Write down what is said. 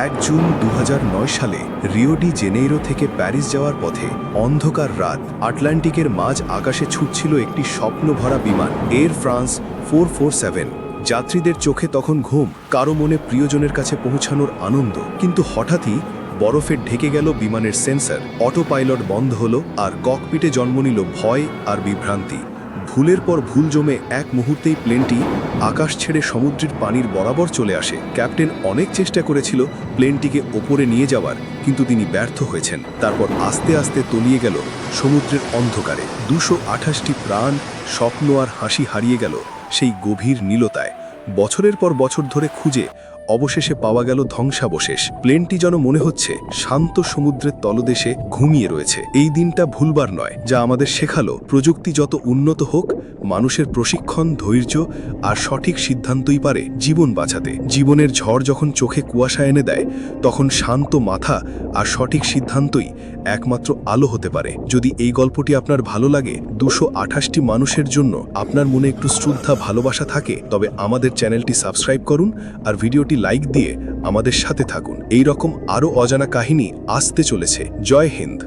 এক জুন দু হাজার নয় সালে রিও ডি জেনেইরো থেকে প্যারিস যাওয়ার পথে অন্ধকার রাত আটলান্টিকের মাঝ আকাশে ছুটছিল একটি স্বপ্নভরা বিমান Air France four four seven. যাত্রীদের চোখে তখন ঘুম, কারও মনে প্রিয়জনের কাছে পৌঁছানোর আনন্দ। কিন্তু হঠাৎই বরফে ঢেকে গেল বিমানের সেন্সর অটো পাইলট বন্ধ হলো আর ককপিটে জন্ম নিল ভয় আর বিভ্রান্তি। ভুলের পর ভুল জমে এক মুহূর্তেই প্লেনটি আকাশ ছেড়ে সমুদ্রের পানির বরাবর চলে আসে। ক্যাপ্টেন অনেক চেষ্টা করেছিল প্লেনটিকে ওপরে নিয়ে যাওয়ার, কিন্তু তিনি ব্যর্থ হয়েছেন। তারপর আস্তে আস্তে তলিয়ে গেল সমুদ্রের অন্ধকারে। দুশো আঠাশটি প্রাণ, স্বপ্ন আর হাসি হারিয়ে গেল সেই গভীর নীলতায়। বছরের পর বছর ধরে খুঁজে অবশেষে পাওয়া গেল ধ্বংসাবশেষ। প্লেনটি যেন মনে হচ্ছে শান্ত সমুদ্রের তলদেশে ঘুমিয়ে রয়েছে। এই দিনটা ভুলবার নয়, যা আমাদের শেখালো, প্রযুক্তি যত উন্নত হোক, মানুষের প্রশিক্ষণ, ধৈর্য আর সঠিক সিদ্ধান্তই পারে জীবন বাঁচাতে। জীবনের ঝড় যখন চোখে কুয়াশা এনে দেয়, তখন শান্ত মাথা আর সঠিক সিদ্ধান্তই একমাত্র আলো হতে পারে। যদি এই গল্পটি আপনার ভালো লাগে, দুশো আঠাশটি মানুষের জন্য আপনার মনে একটু শ্রদ্ধা, ভালোবাসা থাকে, তবে আমাদের চ্যানেলটি সাবস্ক্রাইব করুন আর ভিডিওটি লাইক দিয়ে আমাদের সাথে থাকুন। এই রকম আরও অজানা কাহিনী আসতে চলেছে। জয় হিন্দ।